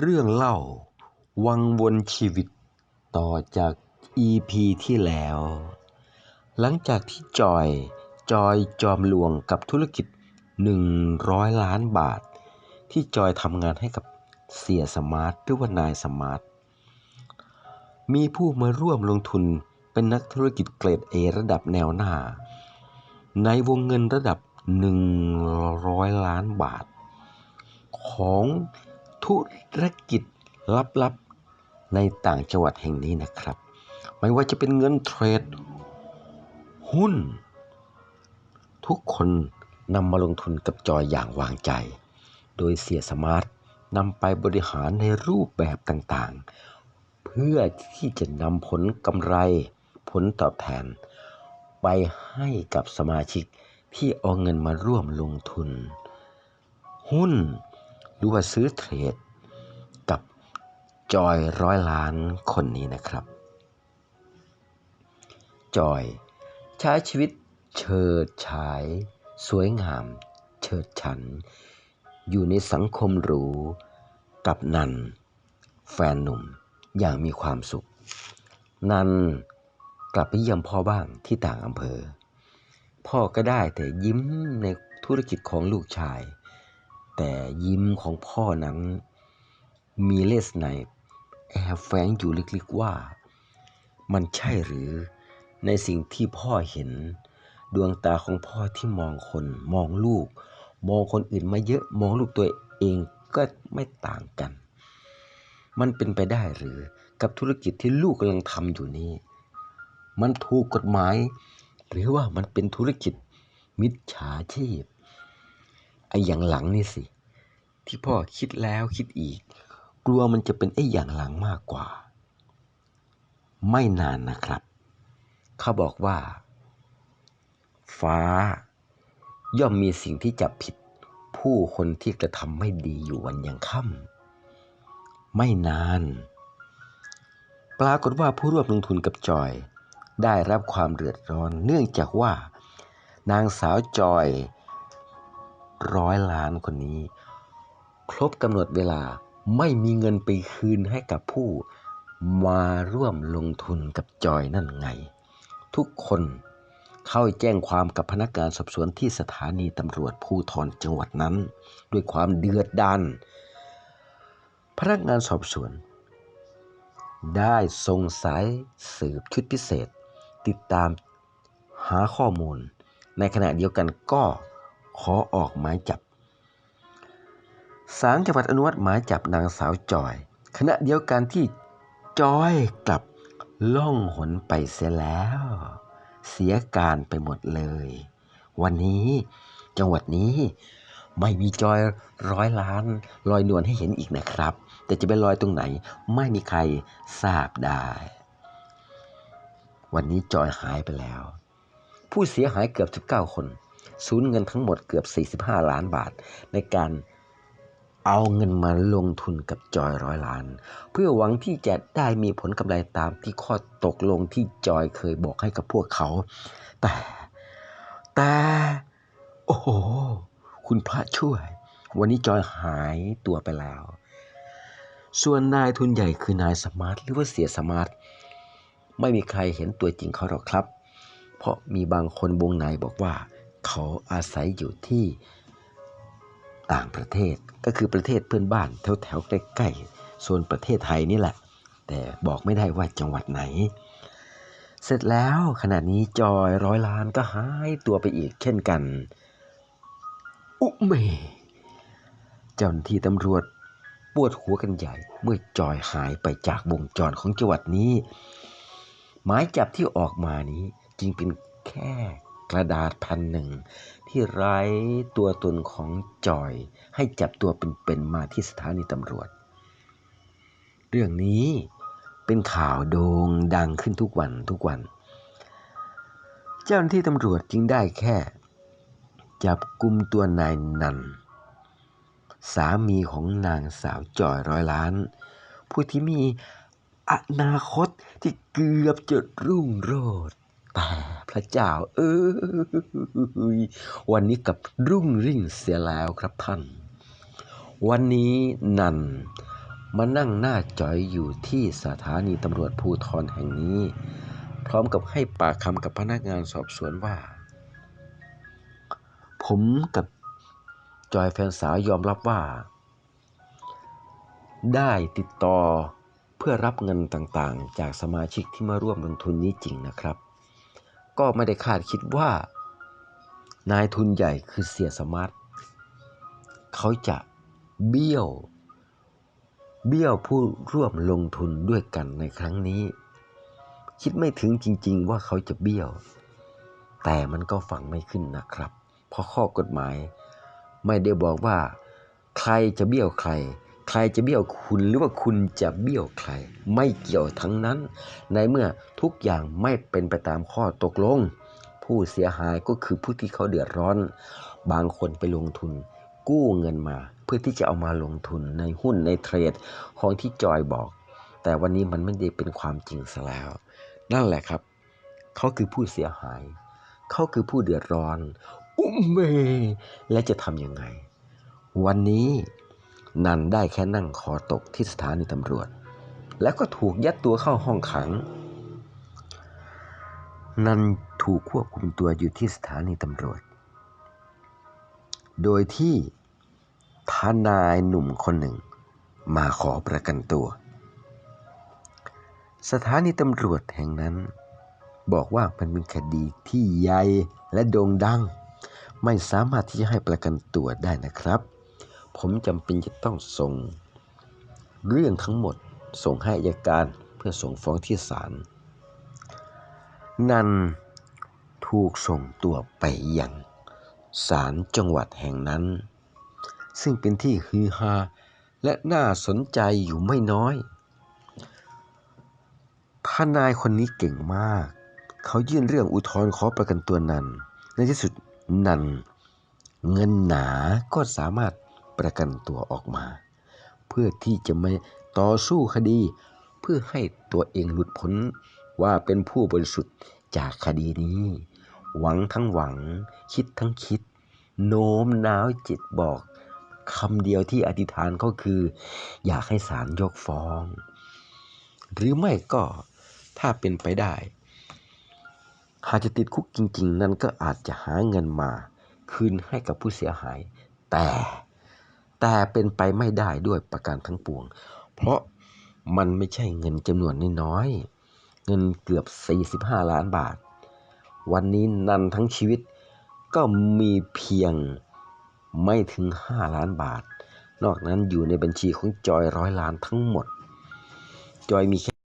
เรื่องเล่า วังวนชีวิตต่อจาก EP ที่แล้ว หลังจากที่จอย จอยจอมลวงกับธุรกิจ 100 ล้านบาท ที่จอยทำงานให้กับเสียสมาร์ทหรือว่านายสมาร์ท มีผู้มาร่วมลงทุนเป็นนักธุรกิจเกรด A ระดับแนวหน้า ในวงเงินระดับ 100 ล้านบาท ของ ธุรกิจลับๆในต่างจังหวัดแห่งนี้นะครับ ไม่ว่าจะเป็นเงินเทรด หุ้น ทุกคนนำมาลงทุนกับจอยอย่างวางใจ โดยเสียสมาร์ทนำไปบริหารในรูปแบบต่างๆ เพื่อที่จะนำผลกำไรผลตอบแทน ไปให้กับสมาชิกที่เอาเงินมาร่วมลงทุน หุ้น หรือว่าซื้อเทรดกับจอยร้อยล้านคนนี้นะครับ จอยใช้ชีวิตเฉิดฉาย สวยงาม เฉิดฉัน อยู่ในสังคมหรูกับนัน แฟนหนุ่มอย่างมีความสุข นันกลับไปเยี่ยมพ่อบ้างที่ต่างอำเภอ พ่อก็ได้แต่ยิ้มในธุรกิจของลูกชาย แต่ยิ้มของพ่อนั้น มีเลสในแอบแฝงอยู่ลึกๆว่า มันใช่หรือในสิ่งที่พ่อเห็น ดวงตาของพ่อที่มองคนมองลูก มองคนอื่นมาเยอะมองลูกตัวเองก็ไม่ต่างกัน มันเป็นไปได้หรือกับธุรกิจที่ลูกกำลังทำอยู่นี้ มันถูกกฎหมาย หรือว่ามันเป็นธุรกิจมิจฉาชีพ ไอ้อย่างหลังนี่สิ ที่พ่อคิดแล้วคิดอีก กลัวมันจะเป็นไอ้อย่างหลังมากกว่า ไม่นานนะครับ เขาบอกว่า ฟ้า ย่อมมีสิ่งที่จับผิด ผู้คนที่กระทำไม่ดีอยู่วันยังค่ำไม่นาน ปรากฏว่าผู้ร่วมลงทุนกับจอยได้รับความเดือดร้อนเนื่องจากว่า นางสาวจอย ร้อยล้านคนนี้ ครบกำหนดเวลาไม่มีเงินไปคืนให้กับผู้มาร่วมลงทุนกับจอยนั่นไง ทุกคนเข้าแจ้งความกับพนักงานสอบสวนที่สถานีตำรวจภูธรจังหวัดนั้น ด้วยความเดือดดาลพนักงานสอบสวน ได้ส่งสายสืบชุดพิเศษ ติดตามหาข้อมูล ในขณะเดียวกันก็ ขอออกหมายจับศาลจังหวัดอนุมัติหมายจับนางสาวจอย ขณะเดียวกันที่จอยกลับล่องหนไปเสียแล้ว เสียการไปหมดเลย วันนี้จังหวัดนี้ไม่มีจอยร้อยล้านลอยนวลให้เห็นอีกนะครับ แต่จะไปลอยตรงไหนไม่มีใครทราบได้ วันนี้จอยหายไปแล้ว ผู้เสียหายเกือบ 19 คน สูญเงินทั้งหมดเกือบ 45 ล้านบาท ในการเอาเงินมาลงทุนกับจอยร้อยล้าน เพื่อหวังที่จะได้มีผลกำไรตามที่ข้อตกลงที่จอยเคยบอกให้กับพวกเขา แต่แต่ โอ้โห คุณพระช่วย วันนี้จอยหายตัวไปแล้ว ส่วนนายทุนใหญ่คือนายสมาร์ทหรือว่าเสียสมาร์ทไม่มีใครเห็นตัวจริงเขาหรอกครับ เพราะมีบางคนวงในบอกว่า เขาอาศัยอยู่ที่ต่างประเทศก็คือประเทศเพื่อนบ้านแถวแถวใกล้ๆโซนประเทศไทยนี่แหละ แต่บอกไม่ได้ว่าจังหวัดไหน เสร็จแล้วขณะนี้จอยร้อยล้านก็หายตัวไปอีกเช่นกัน อุเมเจ้าหน้าที่ตำรวจปวดหัวกันใหญ่ เมื่อจอยหายไปจากวงจรของจังหวัดนี้ หมายจับที่ออกมานี้จึงเป็นแค่ กระดาษแผ่นหนึ่ง ที่ไร้ตัวตนของจอย ให้จับตัวเป็นๆมาที่สถานีตำรวจ เรื่องนี้เป็นข่าวโด่งดังขึ้นทุกวันทุกวัน เจ้าหน้าที่ตำรวจจึงได้แค่ จับกลุ่มตัวนายนัน สามีของนางสาวจอยร้อยล้าน ผู้ที่มีอนาคตที่เกือบจะรุ่งโรจน์ แต่พระเจ้า เออวันนี้กับรุ่งริ่งเสียแล้วครับท่าน วันนี้นันมานั่งหน้าจอยอยู่ที่สถานีตำรวจภูทรแห่งนี้ พร้อมกับให้ปากคำกับพนักงานสอบสวนว่า ผมกับจอยแฟนสาวยอมรับว่า ได้ติดต่อเพื่อรับเงินต่างๆ จากสมาชิกที่มาร่วมลงทุนนี้จริงนะครับ ก็ไม่ได้คาดคิดว่า นายทุนใหญ่คือเสียสมาร์ทเขาจะเบี้ยว เบี้ยวผู้ร่วมลงทุนด้วยกันในครั้งนี้ คิดไม่ถึงจริง ๆ ว่าเขาจะเบี้ยว แต่มันก็ฟังไม่ขึ้นนะครับ เพราะข้อกฎหมายไม่ได้บอกว่า ใครจะเบี้ยวใคร ใครจะเบี้ยวคุณหรือว่าคุณจะเบี้ยวใคร ไม่เกี่ยวทั้งนั้น ในเมื่อทุกอย่างไม่เป็นไปตามข้อตกลง ผู้เสียหายก็คือผู้ที่เขาเดือดร้อน บางคนไปลงทุน กู้เงินมา เพื่อที่จะเอามาลงทุนในหุ้นในเทรดของที่จอยบอก แต่วันนี้มันไม่ได้เป็นความจริงซะแล้ว นั่นแหละครับ เขาคือผู้เสียหาย เขาคือผู้เดือดร้อน อุ้มเมและจะทำยังไง วันนี้ นันได้แค่นั่งคอตกที่สถานีตำรวจ แล้วก็ถูกยัดตัวเข้าห้องขัง นันถูกควบคุมตัวอยู่ที่สถานีตำรวจ โดยที่ทนายหนุ่มคนหนึ่งมาขอประกันตัว สถานีตำรวจแห่งนั้น บอกว่ามันเป็นคดีที่ใหญ่และโด่งดัง ไม่สามารถที่จะให้ประกันตัวได้นะครับ ผมจำเป็นจะต้องส่ง เรื่องทั้งหมดส่งให้อัยการเพื่อส่งฟ้องที่ศาลนันถูกส่งตัวไปยังศาลจังหวัดแห่งนั้น ซึ่งเป็นที่ฮือฮาและน่าสนใจอยู่ไม่น้อยทานายคนนี้เก่งมาก เขายื่นเรื่องอุทธรณ์ขอประกันตัวนัน ในที่สุดนัน เงินหนาก็สามารถ ประกันตัวออกมา เพื่อที่จะไม่ต่อสู้คดี เพื่อให้ตัวเองหลุดพ้นว่าเป็นผู้บริสุทธิ์จากคดีนี้ หวังทั้งหวัง คิดทั้งคิด โน้มน้าวจิตบอกคำเดียวที่อธิษฐานก็คือ อยากให้ศาลยกฟ้อง หรือไม่ก็ถ้าเป็นไปได้หากจะติดคุกจริง ๆ นั้นก็อาจจะหาเงินมา คืนให้กับผู้เสียหาย แต่ แต่เป็นไปไม่ได้ด้วยประการทั้งปวง เพราะมันไม่ใช่เงินจำนวนน้อยๆเงินเกือบ 45 ล้านบาท วันนี้นันทั้งชีวิตก็มีเพียงไม่ถึง 5 ล้านบาท นอกนั้นอยู่ในบัญชีของจอยร้อยล้านทั้งหมด จอยมีแค่